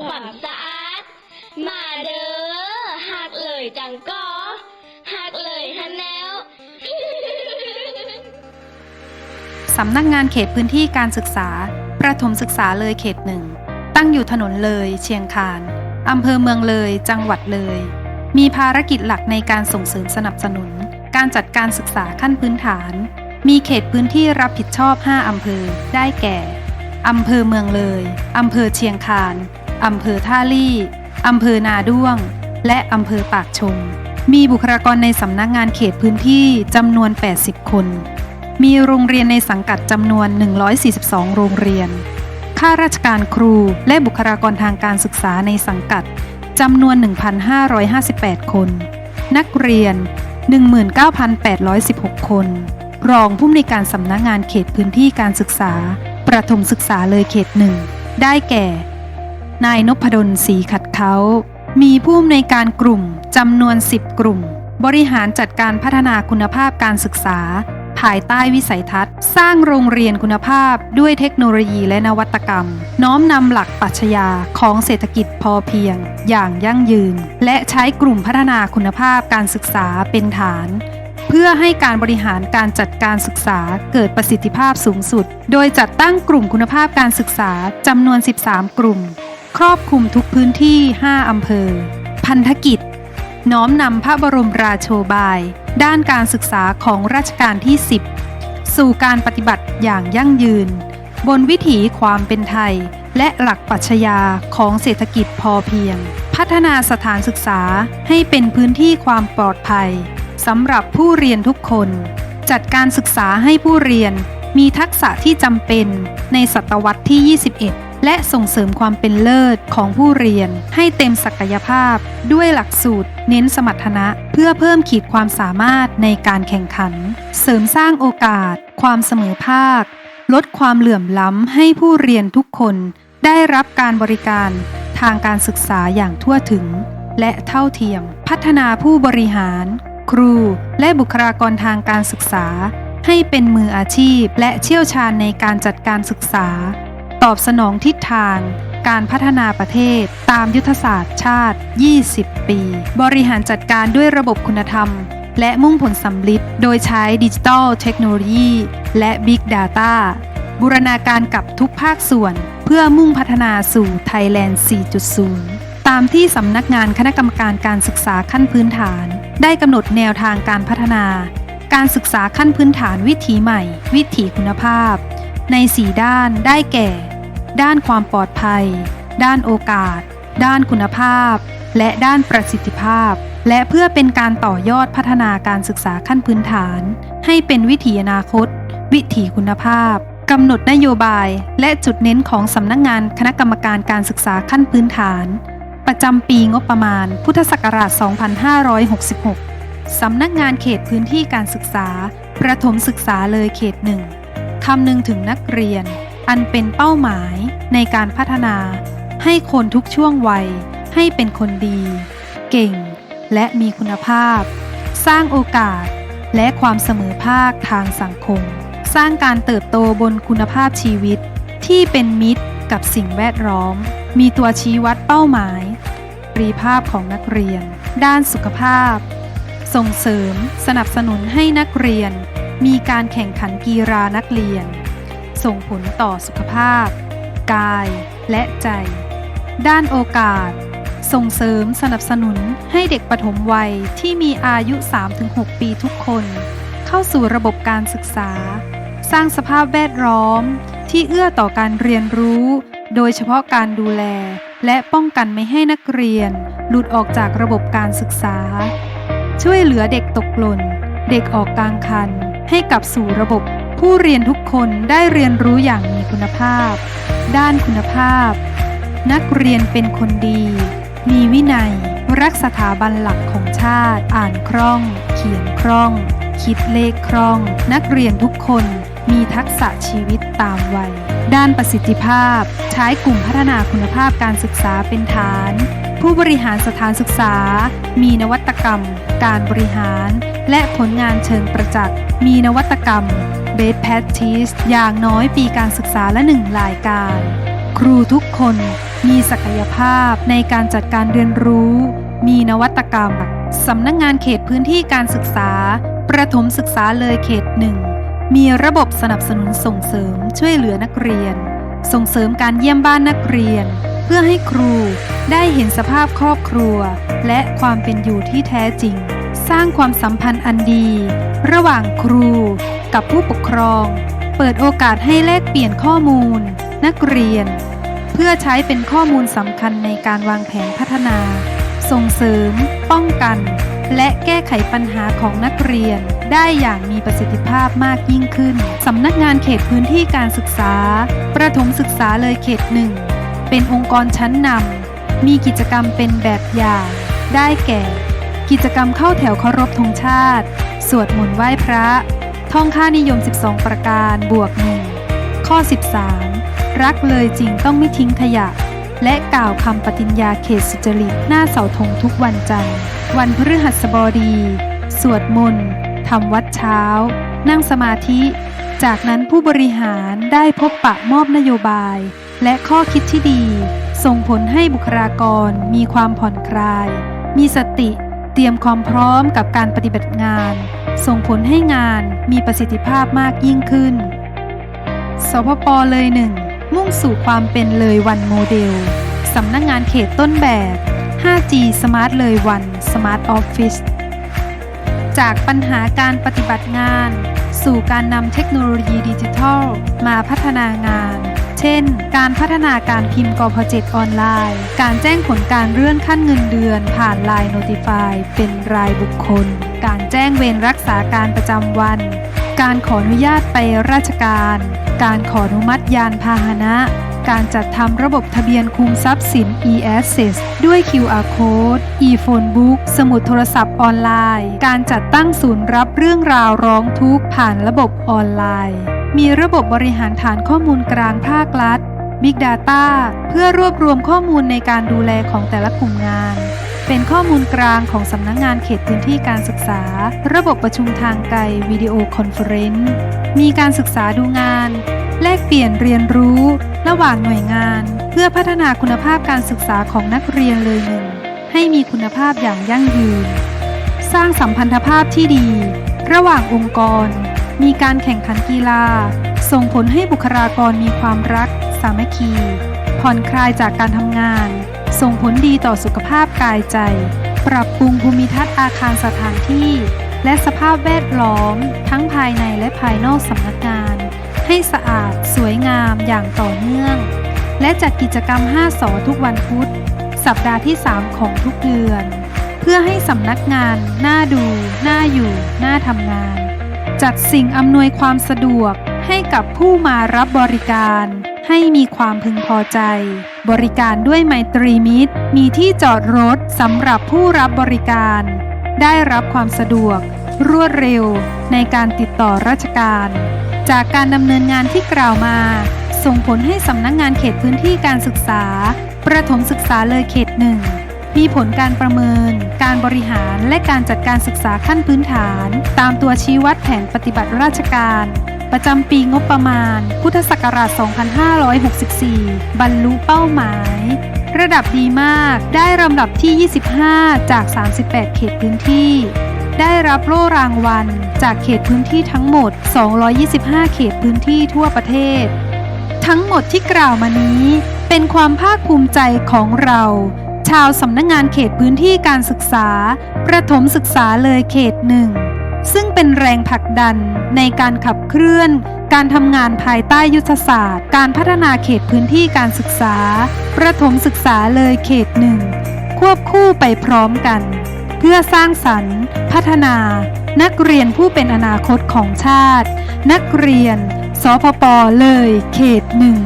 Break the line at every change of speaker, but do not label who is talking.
ความสะอาด มาเด้อหักเลยจังก็หักเลยฮันแนว
สำนักงานเขตพื้นที่การศึกษา ประถมศึกษาเลยเขตหนึ่ง ตั้งอยู่ถนนเลยเชียงคานอำเภอเมืองเลย จังหวัดเลย มีภารกิจหลักในการส่งเสริมสนับสนุน การจัดการศึกษาขั้นพื้นฐาน มีเขตพื้นที่รับผิดชอบ 5 อำเภอ ได้แก่ อำเภอเมืองเลย อำเภอเชียงคาน อำเภอท่าลี่อำเภอนาด้วง และอำเภอปากชม มีบุคลากรในสำนักงานเขตพื้นที่จำนวน 80 คน มีโรงเรียนในสังกัดจำนวน 142 โรงเรียน ข้าราชการครูและบุคลากรทางการศึกษาในสังกัดจำนวน 1,558 คน นักเรียน 19,816 คน รองผู้อำนวยการสำนักงานเขตพื้นที่การศึกษา ประถมศึกษาเลยเขตหนึ่ง ได้แก่ นายนพดลศรีขัดเขามีผู้อำนวยการกลุ่มจำนวน 10 กลุ่ม บริหารจัดการพัฒนาคุณภาพการศึกษา ภายใต้วิสัยทัศน์ สร้างโรงเรียนคุณภาพด้วยเทคโนโลยีและนวัตกรรม น้อมนำหลักปรัชญาของเศรษฐกิจพอเพียง อย่างยั่งยืน และใช้กลุ่มพัฒนาคุณภาพการศึกษาเป็นฐาน เพื่อให้การบริหารการจัดการศึกษาเกิดประสิทธิภาพสูงสุด โดยจัดตั้งกลุ่มคุณภาพการศึกษาจำนวน 13 กลุ่ม ครอบคลุมทุกพื้นที่ 5 อำเภอ พันธกิจ น้อมนำพระบรมราโชบาย ด้านการศึกษาของรัชกาลที่ 10 สู่การปฏิบัติอย่างยั่งยืน บนวิถีความเป็นไทย และหลักปรัชญาของเศรษฐกิจพอเพียง พัฒนาสถานศึกษาให้เป็นพื้นที่ความปลอดภัยสำหรับผู้เรียนทุกคน จัดการศึกษาให้ผู้เรียนมีทักษะที่จำเป็นในศตวรรษที่ 21 และส่งเสริมความเป็นเลิศของผู้เรียน ให้เต็มศักยภาพ ด้วยหลักสูตร เน้นสมรรถนะ เพื่อเพิ่มขีดความสามารถในการแข่งขัน เสริมสร้างโอกาส ความเสมอภาค ลดความเหลื่อมล้ำให้ผู้เรียนทุกคน ได้รับการบริการทางการศึกษาอย่างทั่วถึง และเท่าเทียม พัฒนาผู้บริหาร ครู และบุคลากรทางการศึกษา ให้เป็นมืออาชีพและเชี่ยวชาญในการจัดการศึกษา ตอบสนองทิศทาง การพัฒนาประเทศ ตามยุทธศาสตร์ชาติ 20 ปี บริหารจัดการด้วยระบบคุณธรรม และมุ่งผลสำลิดโดยใช้ดิจิทัลเทคโนโลยี และ Big Data บูรณาการกับทุกภาคส่วน เพื่อมุ่งพัฒนาสู่ Thailand 4.0 ตามที่สำนักงานคณะกรรมการการศึกษาขั้นพื้นฐาน ได้กำหนดแนวทางการพัฒนา การศึกษาขั้นพื้นฐานวิถีใหม่ วิถีคุณภาพ ใน4ด้านได้แก่ ด้านความปลอดภัย ด้านโอกาส ด้านคุณภาพ และด้านประสิทธิภาพ และเพื่อเป็นการต่อยอดพัฒนาการศึกษาขั้นพื้นฐาน ให้เป็นวิถีอนาคต วิถีคุณภาพกำหนดนโยบายและจุดเน้นของสำนักงานคณะกรรมการการศึกษาขั้นพื้นฐาน ประจำปีงบประมาณ พุทธศักราช 2566 สำนักงานเขตพื้นที่การศึกษา ประถมศึกษาเลยเขตหนึ่ง คำนึงถึงนักเรียน อันเป็นเป้าหมายในการพัฒนา ให้คนทุกช่วงวัย ให้เป็นคนดี เก่ง และมีคุณภาพ สร้างโอกาส และความเสมอภาคทางสังคม สร้างการเติบโตบนคุณภาพชีวิต ที่เป็นมิตรกับสิ่งแวดล้อม มีตัวชี้วัดเป้าหมายปรีภาพของนักเรียน ด้านสุขภาพ ส่งเสริมสนับสนุนให้นักเรียน มีการแข่งขันกีฬานักเรียน ส่งผลต่อสุขภาพ กายและใจ ด้านโอกาส ส่งเสริมสนับสนุนให้เด็กปฐมวัยที่มีอายุ 3-6 ปีทุกคน เข้าสู่ระบบการศึกษา สร้างสภาพแวดล้อมที่เอื้อต่อการเรียนรู้ โดยเฉพาะการดูแล และป้องกันไม่ให้นักเรียน หลุดออกจากระบบการศึกษา ช่วยเหลือเด็กตกหล่น เด็กออกกลางคัน ให้กลับสู่ระบบผู้เรียนทุกคนได้เรียนรู้อย่างมีคุณภาพ ด้านคุณภาพ นักเรียนเป็นคนดี มีวินัย รักสถาบันหลักของชาติ อ่านคล่อง เขียนคล่อง คิดเลขคล่อง นักเรียนทุกคนมีทักษะชีวิตตามวัย ด้านประสิทธิภาพ ใช้กลุ่มพัฒนาคุณภาพการศึกษาเป็นฐาน ผู้บริหารสถานศึกษา มีนวัตกรรม การบริหาร และผลงานเชิงประจักษ์ มีนวัตกรรม b e s t Practice อย่างน้อยปีการศึกษาละหนึ่งรายการ ครูทุกคนมีศักยภาพในการจัดการเรียนรู้ มีนวัตกรรม สำนักงงานเขตพื้นที่การศึกษา ประถมศึกษาเลยเขตหนึ่งมีระบบสนับสนุนส่งเสริมช่วยเหลือนักเรียน ส่งเสริมการเยี่ยมบ้านนักเรียน เพื่อให้ครูได้เห็นสภาพครอบครัว และความเป็นอยู่ที่แท้จริง สร้างความสัมพันธ์อันดี ระหว่างครูกับผู้ปกครอง เปิดโอกาสให้แลกเปลี่ยนข้อมูล นักเรียน เพื่อใช้เป็นข้อมูลสำคัญในการวางแผนพัฒนา ส่งเสริม ป้องกัน และแก้ไขปัญหาของนักเรียนได้อย่างมีประสิทธิภาพมากยิ่งขึ้น สำนักงานเขตพื้นที่การศึกษา ประถมศึกษาเลยเขตหนึ่ง เป็นองค์กรชั้นนำมีกิจกรรมเป็นแบบอย่าง ได้แก่ กิจกรรมเข้าแถวเคารพธงชาติ สวดมนต์ไหว้พระ ท่องค่านิยม 12 ประการบวกหนึ่งข้อ 13 รักเลยจริงต้องไม่ทิ้งขยะ และกล่าวคำปฏิญญาเขตสุจริตหน้าเสาธงทุกวันจันทร์ วันพฤหัสบดี สวดมนต์ทำวัดเช้า นั่งสมาธิ จากนั้นผู้บริหารได้พบปะมอบนโยบาย และข้อคิดที่ดี ส่งผลให้บุคลากรมีความผ่อนคลาย มีสติ เตรียมความพร้อมกับการปฏิบัติงาน ส่งผลให้งานมีประสิทธิภาพมากยิ่งขึ้น สพปเลยหนึ่งมุ่งสู่ความเป็นเลยวันโมเดล สำนักงงานเขตต้นแบบ 5G Smart เลยวัน Smart Office จากปัญหาการปฏิบัติงาน สู่การนำเทคโนโลยีดิจิทัล มาพัฒนางาน เช่น การพัฒนาการพิมพ์กพเจ็ออนไลน์ การแจ้งผลการเลื่อนขั้นเงินเดือน ผ่าน Line Notify เป็นรายบุคคล การแจ้งเวรรักษาการประจำวัน การขออนุญาตไปราชการ การขออนุมัติยานพาหนะการจัดทำระบบทะเบียนคุมทรัพย์สิน e-access ด้วย QR code e-phone book สมุดโทรศัพท์ออนไลน์ การจัดตั้งศูนย์รับเรื่องราวร้องทุกข์ผ่านระบบออนไลน์ มีระบบบริหารฐานข้อมูลกลางภาครัฐ Big Data เพื่อรวบรวมข้อมูลในการดูแลของแต่ละกลุ่มงาน เป็นข้อมูลกลางของสำนักงงานเขตพื้นที่การศึกษา ระบบประชุมทางไกลวิดีโอคอนเฟอเรนซ์มีการศึกษาดูงาน แลกเปลี่ยนเรียนรู้ ระหว่างหน่วยงาน เพื่อพัฒนาคุณภาพการศึกษาของนักเรียนเลยหนึ่งให้มีคุณภาพอย่างยั่งยืน สร้างสัมพันธภาพที่ดี ระหว่างองค์กร มีการแข่งขันกีฬา ส่งผลให้บุคลากรมีความรัก สามัคคี ผ่อนคลายจากการทำงาน ส่งผลดีต่อสุขภาพกายใจ ปรับปรุงภูมิทัศน์อาคารสถานที่ และสภาพแวดล้อม ทั้งภายในและภายนอกสำนักงาน ให้สะอาด สวยงามอย่างต่อเนื่อง และจัดกิจกรรม 5 สอทุกวันพุธ สัปดาห์ที่ 3 ของทุกเดือน เพื่อให้สำนักงานน่าดู น่าอยู่ น่าทำงาน จัดสิ่งอำนวยความสะดวกให้กับผู้มารับบริการ ให้มีความพึงพอใจ บริการด้วยไมตรีมิตร มีที่จอดรถสำหรับผู้รับบริการ ได้รับความสะดวก รวดเร็ว ในการติดต่อราชการ จากการดำเนินงานที่กล่าวมา ส่งผลให้สำนักงงานเขตพื้นที่การศึกษา ประถมศึกษาเลยเขตหนึ่ง มีผลการประเมิน การบริหารและการจัดการศึกษาขั้นพื้นฐาน ตามตัวชี้วัดแผนปฏิบัติราชการ ประจำปีงบประมาณ พุทธศักราช 2564 บรรลุเป้าหมาย ระดับดีมากได้ลำดับที่ 25 จาก 38 เขตพื้นที่ ได้รับโล่รางวัล จากเขตพื้นที่ทั้งหมด 225 เขตพื้นที่ทั่วประเทศ ทั้งหมดที่กล่าวมานี้ เป็นความภาคภูมิใจของเรา ชาวสำนักงงานเขตพื้นที่การศึกษา ประถมศึกษาเลยเขตหนึ่ง ซึ่งเป็นแรงผลักดันในการขับเคลื่อน การทำงานภายใต้ยุทธศาสตร์ การพัฒนาเขตพื้นที่การศึกษา ประถมศึกษาเลยเขตหนึ่ง ควบคู่ไปพร้อมกัน เพื่อสร้างสรรค์ พัฒนา นักเรียนผู้เป็นอนาคตของชาติ นักเรียน สพปเลยเขตหนึ่ง